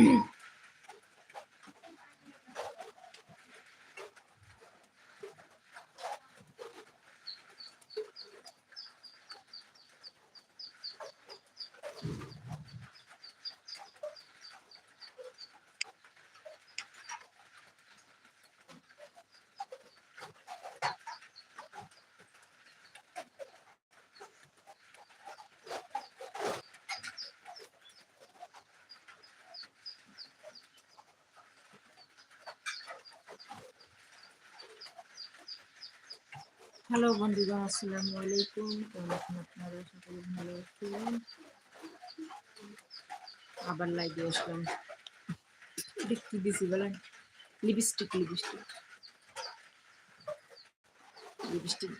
Mm. Hello বন্ধুরা, আসসালামু আলাইকুম। কেমন আপনারা? সকলে ভালো আছেন? আবার লাইভে আসলাম। দেখতে দিছি বলেন। লিপস্টিক লিপস্টিক লিপস্টিক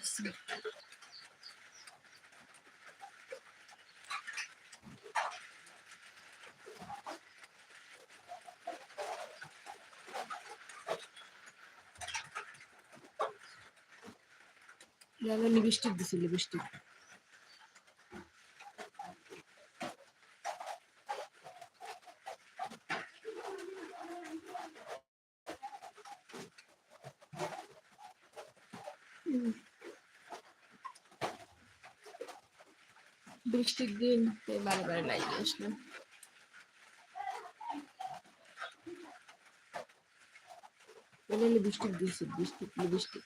লিপস্টিক দিছি লিপস্টিক বৃষ্টির দিন তাই বারে বারে লাইভে আসলাম এলে লিপস্টিক দিয়েছি লিপস্টিক লিপস্টিক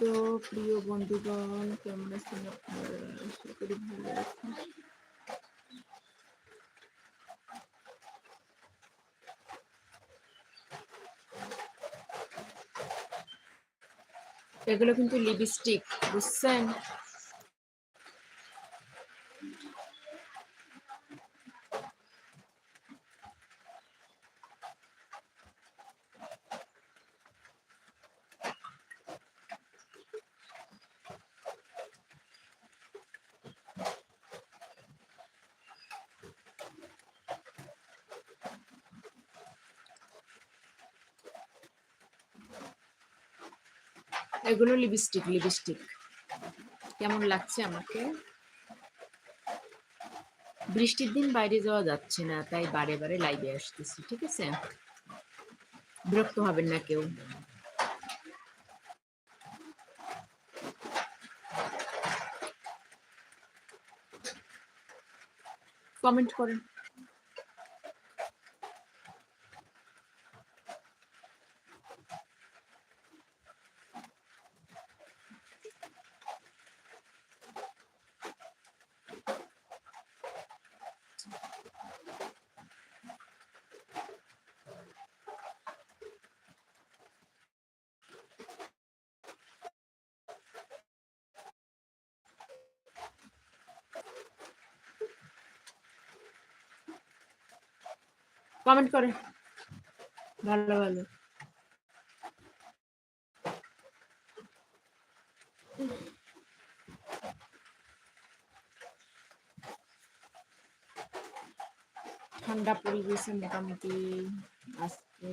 তো প্রিয় বন্ধুগণ কেমন আছেন আপনারা? এগুলো কিন্তু লিপস্টিক বুঝছেন? এগুলো লিপস্টিক লিপস্টিক কেমন লাগছে আমাকে? বৃষ্টির দিন বাইরে যাওয়া যাচ্ছে না, তাই বারে বারে লাইভে আসতেছি, ঠিক আছে? বিরক্ত হবেন না কেউ। কমেন্ট করেন। কমেন্ট করে। ভালো ভালো। ঠান্ডা গেছে মোটামুটি, আজকে।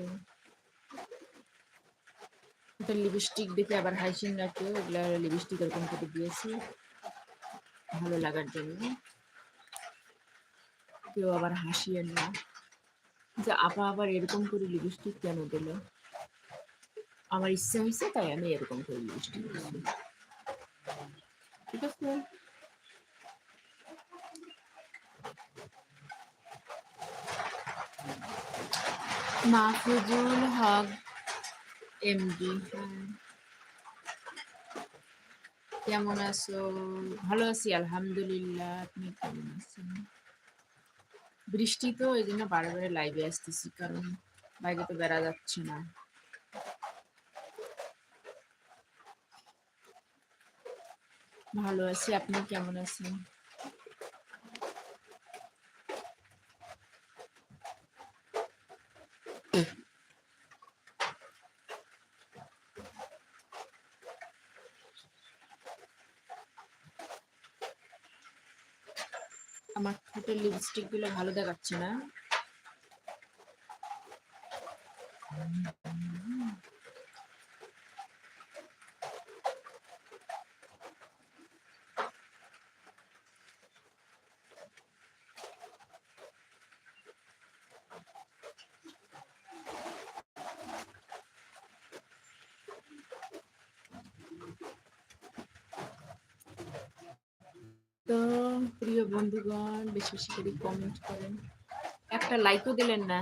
এটা লিপস্টিক দেখে আবার হাইসিন রাখে, ওগুলা লিপস্টিক এরকম করে দিয়েছি। ভালো লাগার জন্য। কেউ আবার হাসিয়ে না। যে আপা আবার এরকম করে লিপস্টিক কেন দিল? আমার ইচ্ছা হয়েছে, তাই আমি এরকম করে লিপস্টিক ঠিক আছে? মাহফুজুল হক, এমডি। কেমন আছো? ভালো আছি, আলহামদুলিল্লাহ। আপনি কেমন আছেন? বৃষ্টি তো এই জন্য বারে বারে লাইভে আসতেছি, কারণ বাইরে তো বেড়া যাচ্ছে না। ভালো আছি, আপনি কেমন আছেন? স্টিকগুলো ভালো দেখাচ্ছে না। তো প্রিয় বন্ধুগণ বেশি বেশি করে কমেন্ট করেন। একটা লাইকও দিলেন না।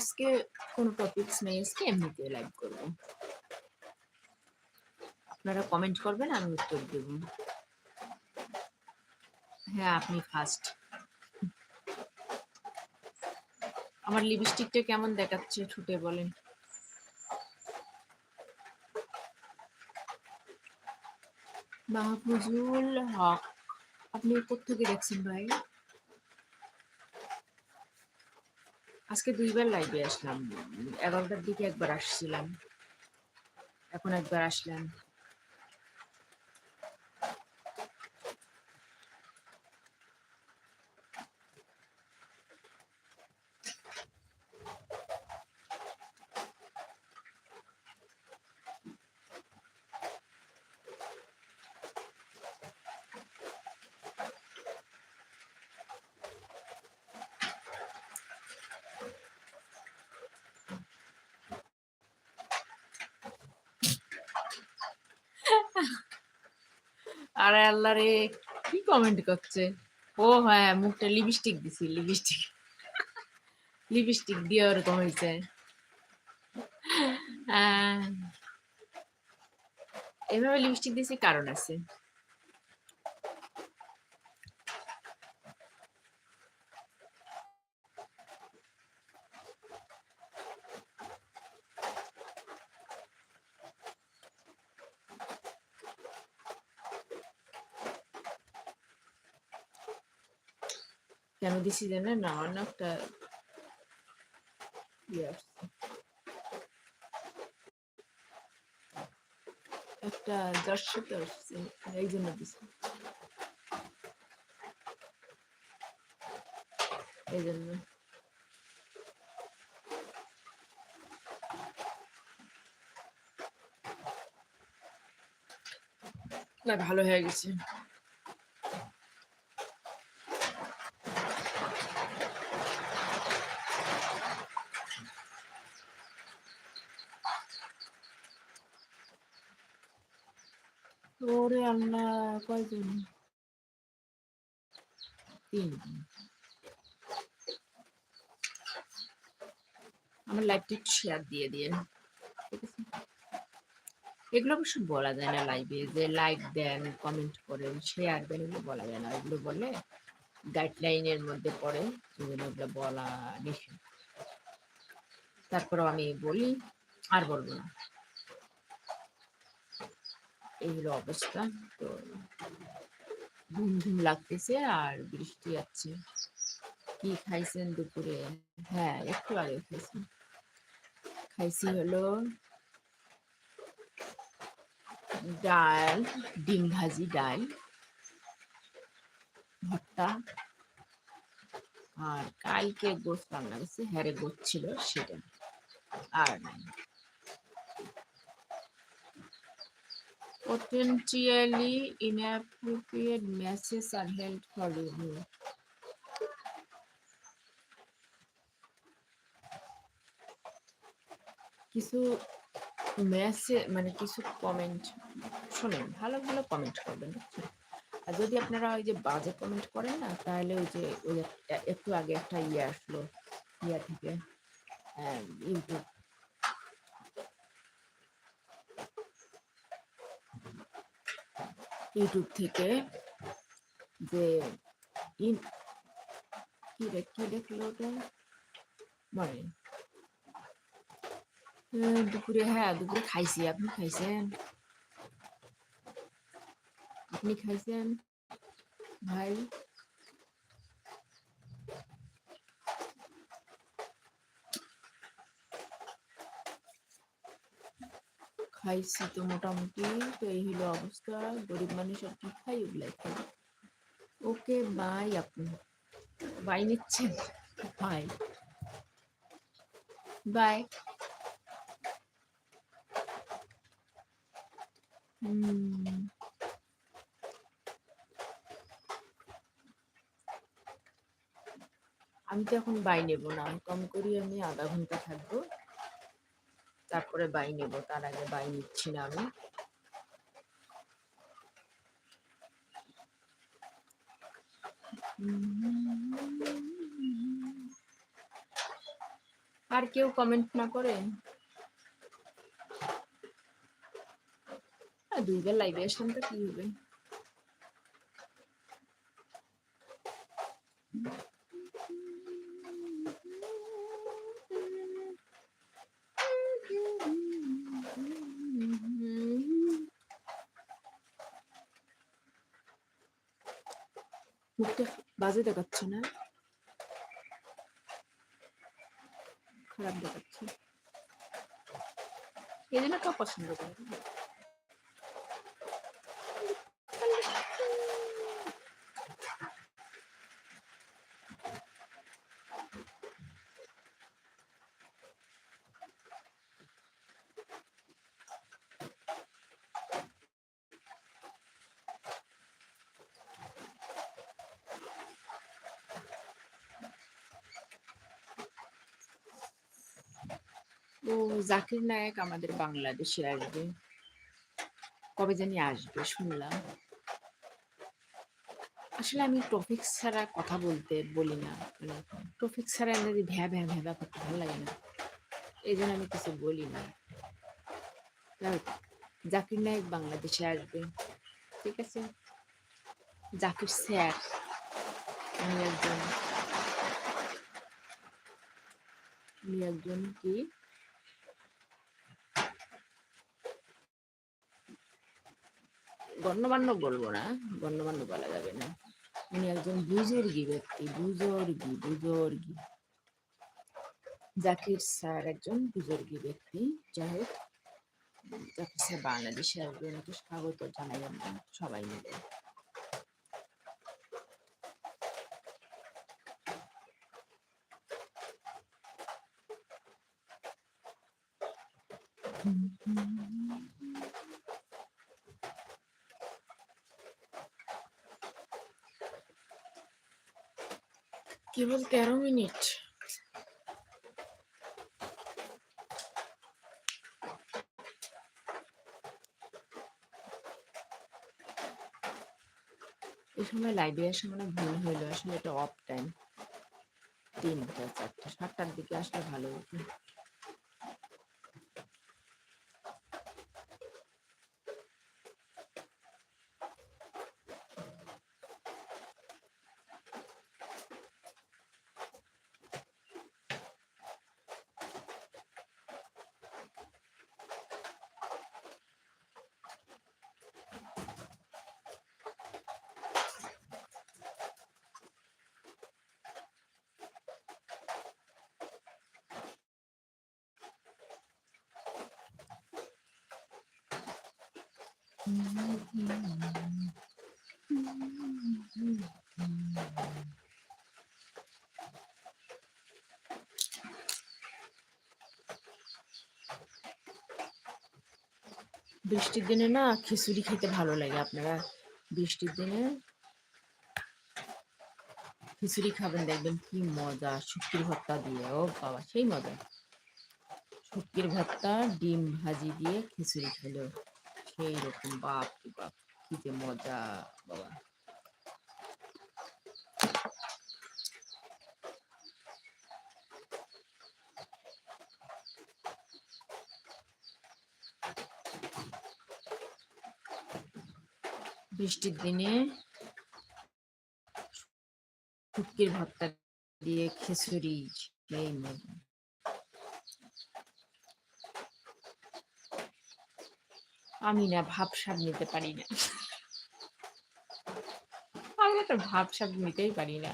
আজকে কোনো টপিকস নেই, আজকে এমনিতে লাইভ করব। আপনারা কমেন্ট করবেন, আমি উত্তর দেব। হ্যাঁ আপনি ফার্স্ট আমার লিপস্টিকটা কেমন দেখাচ্ছে ঠুটে বলেন। মাহফুজুল হক, আপনি কোথেকে দেখছেন ভাই? আজকে দুইবার লাইভে আসলাম। এগারোটার দিকে একবার আসছিলাম। এখন একবার আসলাম। আরে আল্লাহ রে, কি কমেন্ট করছে? ও হ্যাঁ মুখটা লিপস্টিক দিছি লিপস্টিক লিপস্টিক দিয়ে ওরকম হয়েছে এভাবে লিপস্টিক দিছি, কারণ আছে। দিছি জানেন না না একটা। একটা সাথে আসছে এই জন্য দিছি এই জন্য ভালো হয়ে গেছে ওরে আল্লাহ তিন। আমার লাইভটা একটু শেয়ার দিয়ে দিয়ে। ঠিক আছে? এগুলো অবশ্য বলা যায় না লাইভে যে লাইক দেন কমেন্ট করেন শেয়ার দেন, এগুলো বলা যায় না। এগুলো বলে গাইডলাইনের মধ্যে পড়ে সেজন্য এগুলো বলা নিষেধ। তারপরেও আমি বলি, আর বলব না। এই হলো অবস্থা। তো ঘুম ঘুম লাগতেছে আর বৃষ্টি আছে কি খাইছেন দুপুরে? হ্যাঁ একটু আগে খাইছি। খাইছি হলো ডাল, ডিম ভাজি, ডাল, ভর্তা আর কালকে গোস রান্না গেছে হ্যারে গোস ছিল সেটা। আর নাই। Potentially inappropriate messages are held for review. কিছু মেসেজ মানে কিছু কমেন্ট শোনেন, ভালো ভালো কমেন্ট করবেন? আর যদি আপনারা ওই যে বাজে কমেন্ট করেন না, তাহলে ওই যে, ওই একটু আগে একটা ইয়ে আসলো, ইয়া থেকে ইউটিউব ইউটিউব থেকে যে কি কি দেখল ওটা? মানে দুপুরে হ্যাঁ দুপুরে খাইছি। আপনি খাইছেন? আপনি খাইছেন? ভাই? খাইছি তো মোটামুটি। তো এই হলো অবস্থা। গরিব মানুষ আর কি খাই ওগুলাই খাই ওকে বাই আপনি বাই নিচ্ছেন? বাই বাই আমি তো এখন বাই নেব না। কম করি আমি আধা ঘণ্টা থাকব। তারপরে বাই নেব, তার আগে বাই নিচ্ছি না আমি। আর কেউ কমেন্ট না করে? দুইবার লাইভে আসলাম তো কি হবে মুখটা বাজে দেখাচ্ছে না? খারাপ দেখাচ্ছে। এই জন্য কেউ পছন্দ করে ও জাকির নায়ক আমাদের বাংলাদেশে আসবে। কবে জানি আসবে, শুনলাম। আসলে আমি টপিক ছাড়া কথা বলতে বলি না মানে টপিক ছাড়া যদি ভ্যা ভ্যা ভ্যা করতে ভালো লাগে না, এই জন্য আমি কিছু বলি না। জাকির নায়ক বাংলাদেশে আসবে, ঠিক আছে? জাকির স্যার, উনি একজন উনি একজন কি? গণ্যমান্য বলব না, গণ্যমান্য বলা যাবে না। উনি একজন বুজুর্গি ব্যক্তি, বুজুর্গি বুজুর্গি। জাকির স্যার একজন বুজুর্গি ব্যক্তি। যাই হোক, জাকির স্যার বাংলাদেশে আসবে ওনাকে স্বাগত জানাই সবাই মিলে। কেবল তেরো মিনিট। এই সময় লাইভে আসা মানে ভুল হইল, আসলে এটা অফ টাইম তিনটা, চারটা, সাতটার দিকে আসলে ভালো হতো। বৃষ্টির দিনে না খিচুড়ি খেতে ভালো লাগে আপনারা। বৃষ্টির দিনে খিচুড়ি খাবেন, দেখবেন কি মজা শুক্তির ভর্তা দিয়ে, ও বাবা, সেই মজা। শুক্তির ভর্তা, ডিম ভাজি দিয়ে খিচুড়ি খেলো সেই রকম বাপ বাপ কি যে মজা বাবা বৃষ্টির দিনে শুটকির ভর্তা দিয়ে খিচুড়ি, সেই মজা। আমি না ভাব সাব নিতে পারি না। আমি তো ভাব সাব নিতেই পারি না।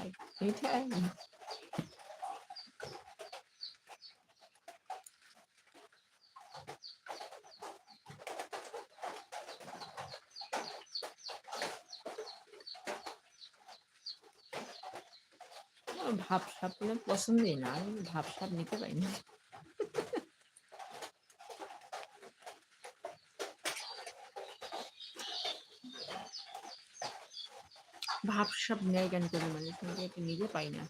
এটাই। ভাব সাপ পছন্দই না। আমি ভাব সাপ নিতে পারি না। ভাব সাপ নেয় কেন করে মানে কিন্তু এটা নিজে পাই না।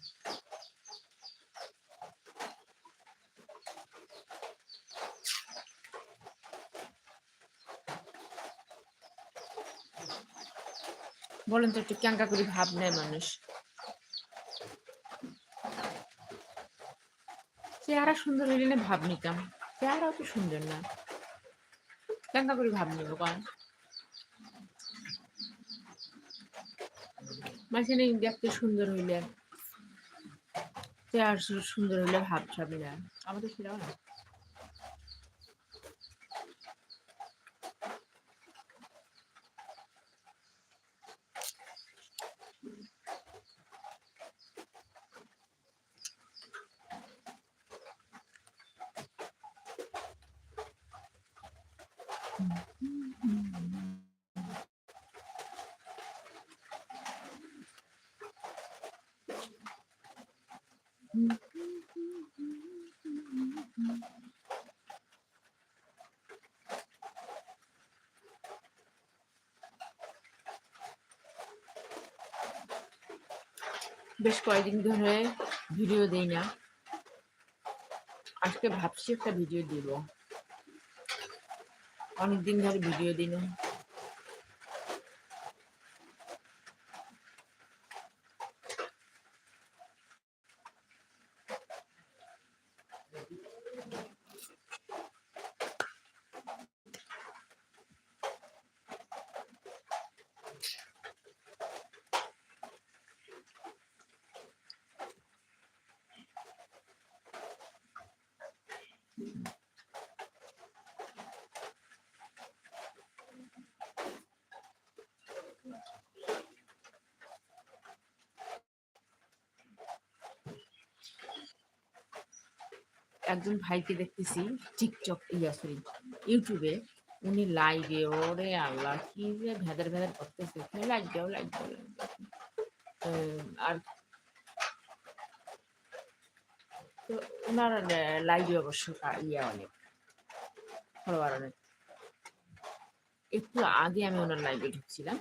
বলেন তো একটু ক্যাঙ্কা করে ভাব নেয় মানুষ। চেহারা সুন্দর হইলে ভাব নিতাম। চেহারাও তো সুন্দর না। ক্যাঙ্কা করে ভাব নিব কারণ মাঝখানে দেখতে সুন্দর হইলে সু- সুন্দর হইলে ভাব ছাবে না। আমাদের সেটাও না। বেশ কয়েকদিন ধরে ভিডিও দেই না। আজকে ভাবছি একটা ভিডিও দিব। অনেকদিন ধরে ভিডিও দিই না। একজন ভাইকে দেখতেছি, টিকটক, ইয়া সরি ইউটিউবে। উনি লাইভে ওরে আল্লাহ, কি যে ভেদার ভেদার করতেছে। লাইক দাও লাইক দাও আর তো ওনার লাইভে অবশ্য ইয়া অনেক ফলোয়ার অনেক। একটু আগে আমি ওনার লাইভে ঢুকছিলাম।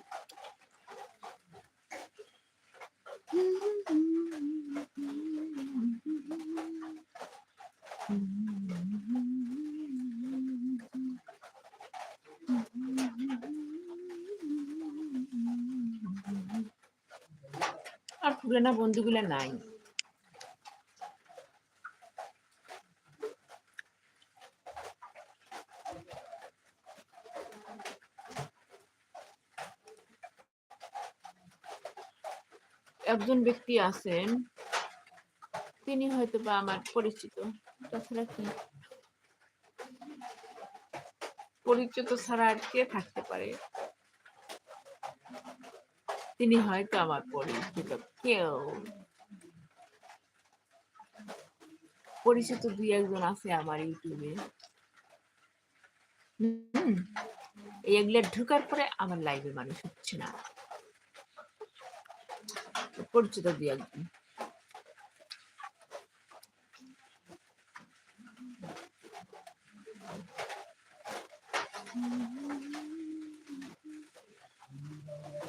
আর পুরানা বন্ধুগুলো নাই। একজন ব্যক্তি আছেন তিনি হয়তো বা আমার পরিচিত। তাছাড়া কি? পরিচিত ছাড়া আর কে থাকতে পারে? তিনি হয়তো আমার পরিচিত কেউ। পরিচিত দুই একজন আছে আমার ইউটিউবে। এগুলো ঢুকার পরে আমার লাইভে মানুষ হচ্ছে না। পরিচিত দুই একজন। Thank you.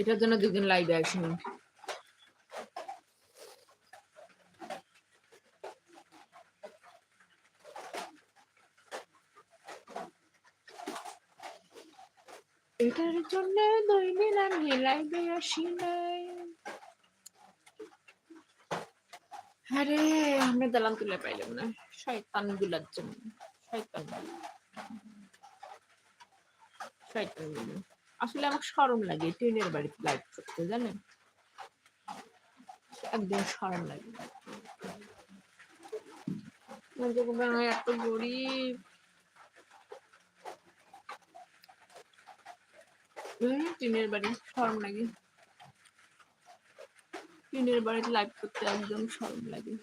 এটার জন্য দুদিন লাইভে আসুন। এটার জন্য দুই আমি লাইভে আসি নাই। আরে আমি দালান তুলে পাইলাম না। শয়তানগুলার জন্য। শয়তান। শয়তান আসলে আমার সরম লাগে ট্রেনের বাড়িতে লাইভ করতে জানেন? একদম সরম লাগে। এত গরিব। টিনের বাড়ি শরম লাগে। টিনের বাড়িতে লাইভ করতে একদম শরম লাগে।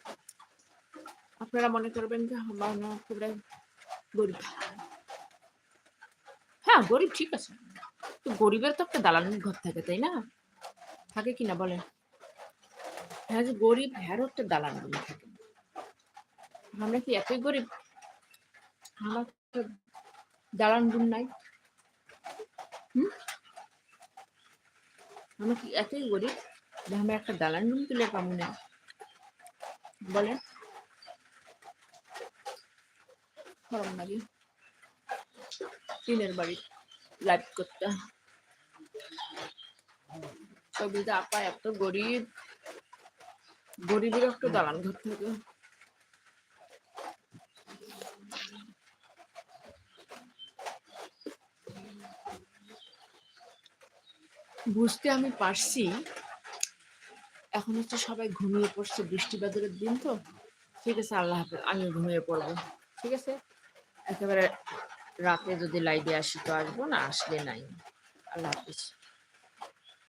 আপনারা মনে করবেন যে আমার না গরিব। হ্যাঁ গরিব ঠিক আছে। তো গরিবের তো একটা দালানের ঘর থাকে, তাই না? থাকে কিনা বলেন হ্যাঁ যে গরিব, হ্যারও একটা দালান ঘর থাকে। আমরা কি এতই গরিব? আমার তো দালান রুম নাই। হুম? আমরা কি এতই গরিব যে আমরা একটা দালান রুম তুলে পাবো না? বলেন। গরম লাগে টিনের বাড়ি লাইভ করতে। কবিতা আপা এত গরিব। গরিবের একটা দালান ঘর থাকে। বুঝতে আমি পারছি এখন হচ্ছে সবাই ঘুমিয়ে পড়ছে বৃষ্টি বাদলের দিন তো। ঠিক আছে আল্লাহ হাফেজ আমি ঘুমিয়ে পড়ব। ঠিক আছে? একেবারে রাতে যদি লাইভে আসি তো আসব না আসলে নাই। আল্লাহ হাফিজ।